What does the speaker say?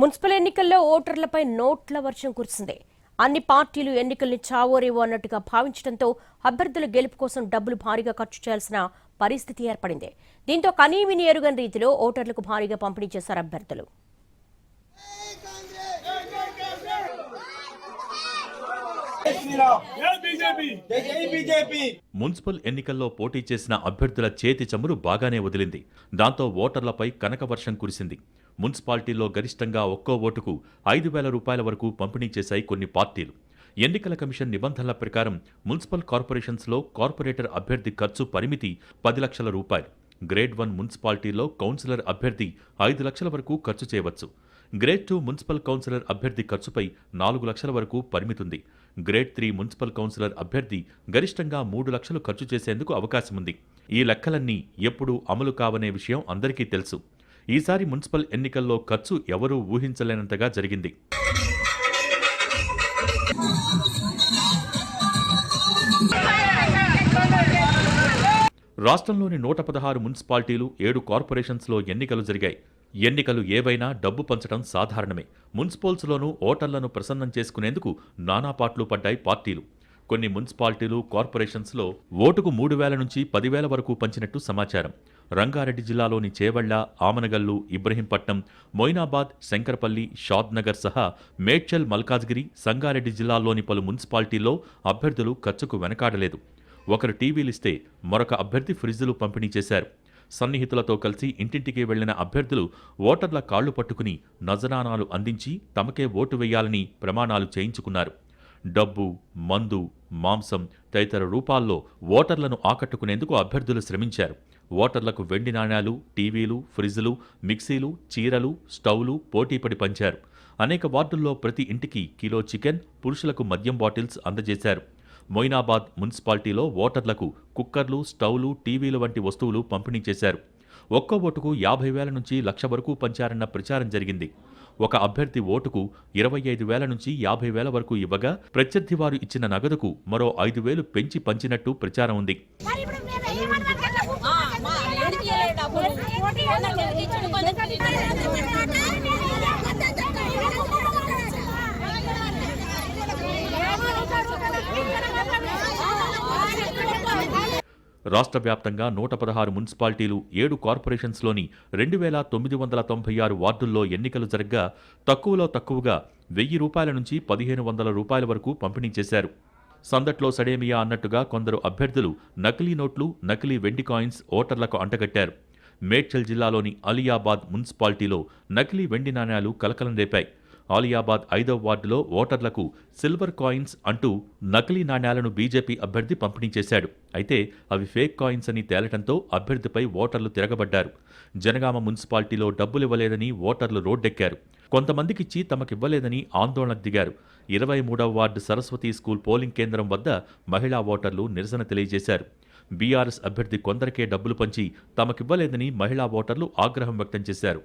Municipal ఎన్నికల్లో ఓటర్లపై నోట్ల వర్షం కురిసింది. అన్ని పార్టీలు ఎన్నికల్ని చావోరేవో అన్నట్టుగా భావించడంతో అభ్యర్థుల గెలుపు కోసం డబ్బులు భారీగా ఖర్చు చేయాల్సిన పరిస్థితి ఏర్పడింది. దీంతో కనీవిని ఎరుగని రీతిలో ఓటర్లకు భారీగా పంపిణీ చేశారు అభ్యర్థులు. మున్సిపల్ ఎన్నికల్లో పోటీ చేసిన అభ్యర్థుల చేతి చమురు బాగానే వదిలింది. దాంతో ఓటర్లపై కనక వర్షం కురిసింది. మున్సిపాలిటీల్లో గరిష్టంగా ఒక్కో ఓటుకు ఐదు వేల రూపాయల వరకు పంపిణీ చేశాయి కొన్ని పార్టీలు. ఎన్నికల కమిషన్ నిబంధనల ప్రకారం మున్సిపల్ కార్పొరేషన్స్లో కార్పొరేటర్ అభ్యర్థి ఖర్చు పరిమితి పది లక్షల రూపాయలు. గ్రేడ్ వన్ మున్సిపాలిటీలో కౌన్సిలర్ అభ్యర్థి ఐదు లక్షల వరకు ఖర్చు చేయవచ్చు. గ్రేడ్ టూ మున్సిపల్ కౌన్సిలర్ అభ్యర్థి ఖర్చుపై నాలుగు లక్షల వరకు పరిమితుంది గ్రేడ్ త్రీ మున్సిపల్ కౌన్సిలర్ అభ్యర్థి గరిష్టంగా మూడు లక్షలు ఖర్చు చేసేందుకు అవకాశం ఉంది ఈ లెక్కలన్నీ ఎప్పుడూ అమలు కావనే విషయం అందరికీ తెలుసు. ఈసారి మున్సిపల్ ఎన్నికల్లో ఖర్చు ఎవరూ ఊహించలేనంతగా జరిగింది. రాష్ట్రంలోని నూట పదహారు మున్సిపాలిటీలు ఏడు కార్పొరేషన్స్లో ఎన్నికలు జరిగాయి. ఎన్నికలు ఏవైనా డబ్బు పంచడం సాధారణమే. మున్సిపల్స్లోనూ ఓటర్లను ప్రసన్నం చేసుకునేందుకు నానాపాట్లు పడ్డాయి పార్టీలు. కొన్ని మున్సిపాలిటీలు కార్పొరేషన్స్లో ఓటుకు మూడు వేల నుంచి పదివేల వరకు పంచినట్టు సమాచారం. రంగారెడ్డి జిల్లాలోని చేవళ్ళ ఆమనగల్లు ఇబ్రహీంపట్నం మొయినాబాద్ శంకరపల్లి షాద్నగర్ సహా మేడ్చల్ మల్కాజ్గిరి సంగారెడ్డి జిల్లాల్లోని పలు మున్సిపాలిటీల్లో అభ్యర్థులు ఖర్చుకు వెనకాడలేదు. ఒకరు టీవీలిస్తే మరొక అభ్యర్థి ఫ్రిడ్జ్లు పంపిణీ చేశారు. సన్నిహితులతో కలిసి ఇంటింటికి వెళ్ళిన అభ్యర్థులు ఓటర్ల కాళ్ళు పట్టుకుని నజరానాలు అందించి తమకే ఓటు వేయాలని ప్రమాణాలు చేయించుకున్నారు. డబ్బు మందు మాంసం తదితర రూపాల్లో ఓటర్లను ఆకట్టుకునేందుకు అభ్యర్థులు శ్రమించారు. ఓటర్లకు వెండి నాణ్యాలు టీవీలు ఫ్రిజ్లు మిక్సీలు చీరలు స్టవ్లు పోటీపడి పంచారు. అనేక వార్డుల్లో ప్రతి ఇంటికి కిలో చికెన్ పురుషులకు మద్యం బాటిల్స్ అందజేశారు. మొయినాబాద్ మున్సిపాలిటీలో ఓటర్లకు కుక్కర్లు స్టవ్లు టీవీలు వంటి వస్తువులు పంపిణీ చేశారు. ఒక్కో ఓటుకు యాభై వేల నుంచి లక్ష వరకు పంచారన్న ప్రచారం జరిగింది ఒక అభ్యర్థి ఓటుకు ఇరవై ఐదు వేల నుంచి యాభై వేల వరకు ఇవ్వగా ప్రత్యర్థి వారు ఇచ్చిన నగదుకు మరో ఐదు వేలు పెంచి పంచినట్టు ప్రచారం ఉంది రాష్ట్ర వ్యాప్తంగా నూట పదహారు మున్సిపాలిటీలు ఏడు కార్పొరేషన్స్లోని రెండు వేల తొమ్మిది వందల తొంభై ఆరు వార్డుల్లో ఎన్నికలు జరగ్గా తక్కువలో తక్కువగా వెయ్యి రూపాయల నుంచి పదిహేను వందల రూపాయల వరకు పంపిణీ చేశారు. సందట్లో సడేమియా అన్నట్టుగా కొందరు అభ్యర్థులు నకిలీ నోట్లు నకిలీ వెండి కాయిన్స్ ఓటర్లకు అంటగట్టారు. మేడ్చల్ జిల్లాలోని అలియాబాద్ మున్సిపాలిటీలో నకిలీ వెండి నాణ్యాలు కలకలం రేపాయి. ఆలియాబాద్ ఐదవ వార్డులో ఓటర్లకు సిల్వర్ కాయిన్స్ అంటూ నకిలీ నాణ్యాలను బీజేపీ అభ్యర్థి పంపిణీ చేశాడు. అయితే అవి ఫేక్ కాయిన్స్ అని తేలటంతో అభ్యర్థిపై ఓటర్లు తిరగబడ్డారు. జనగామ మున్సిపాలిటీలో డబ్బులివ్వలేదని ఓటర్లు రోడ్డెక్కారు. కొంతమందికిచ్చి తమకివ్వలేదని ఆందోళన దిగారు. ఇరవై మూడవ వార్డు సరస్వతి స్కూల్ పోలింగ్ కేంద్రం వద్ద మహిళా ఓటర్లు నిరసన తెలియజేశారు. బీఆర్ఎస్ అభ్యర్థి కొందరికే డబ్బులు పంచి తమకివ్వలేదని మహిళా ఓటర్లు ఆగ్రహం వ్యక్తం చేశారు.